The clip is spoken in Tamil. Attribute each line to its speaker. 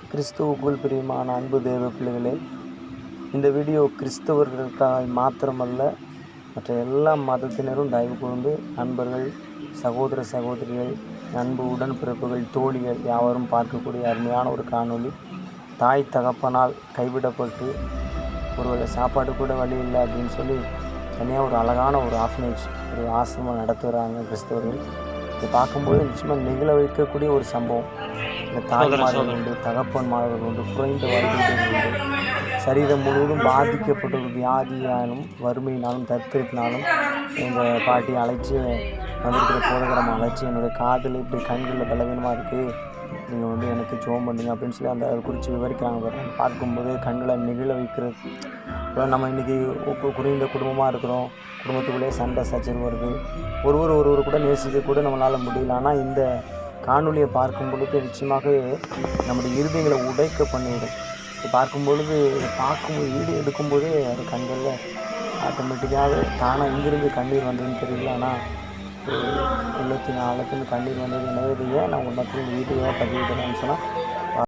Speaker 1: கிறிஸ்துவுக்குள் பிரியமான அன்பு தேவ பிள்ளைகளே இந்த வீடியோ கிறிஸ்தவர்களுக்காக மாத்திரமல்ல மற்ற எல்லா மதத்தினரும் தயவு கூர்ந்து நண்பர்கள் சகோதர சகோதரிகள் அன்பு உடன்பிறப்புகள் தோழிகள் யாவரும் பார்க்கக்கூடிய அருமையான ஒரு காணொளி. தாய் தகப்பனால் கைவிடப்பட்டு ஒருவேளை சாப்பாடு கூட வழி இல்லை அப்படின்னு சொல்லி தனியாக ஒரு அழகான ஒரு ஆஃபனேஜ் ஒரு ஆசிரமம் நடத்துகிறாங்க கிறிஸ்தவர்கள். இதை பார்க்கும்போது நிச்சயமாக நிகழ வைக்கக்கூடிய ஒரு சம்பவம். இந்த தாய்மார்கள் உண்டு தகப்பன்மார்கள் உண்டு குறைந்த வருகைகள் உண்டு சரீரம் முழுவதும் பாதிக்கப்பட்ட ஒரு வியாதியாலும் வறுமையினாலும் தத்திரத்தினாலும் எங்கள் பாட்டி அழைச்சி வந்திருக்கிற போதகரம் அழைச்சி என்னுடைய காதில் இப்படி கண்களில் பலவீனமாக இருக்குது நீங்கள் வந்து எனக்கு ஜோம் பண்ணுங்க அப்படின்னு சொல்லி அந்த அதை குறித்து விவரிக்கிறாங்க பாருங்க. பார்க்கும்போது கண்களை நெகிழ வைக்கிறது. இப்போ நம்ம இன்றைக்கி குறைந்த குடும்பமாக இருக்கிறோம். குடும்பத்துக்குள்ளே சண்டை சச்சரவு வருது. ஒருவர் ஒருவர் கூட நேசிக்க கூட நம்மளால் முடியல. ஆனால் இந்த காணொலியை பார்க்கும் பொழுது நிச்சயமாக நம்முடைய இருதயங்களை உடைக்க பண்ணிவிடும் பார்க்கும் பொழுது இதை பார்க்கும்போது வீடியோ எடுக்கும்போதே அது கண்களில் ஆட்டோமேட்டிக்காக தானாக இங்கிருந்து கண்ணீர் வந்ததுன்னு தெரியல. ஆனால் ஒரு உள்ளத்தின் ஆழத்துலேருந்து கண்ணீர் வந்தது. எனவே ஏன் நான் உங்கள் மத்தியில் வீடியோவாக பதிவிடுறேன்னு சொன்னால்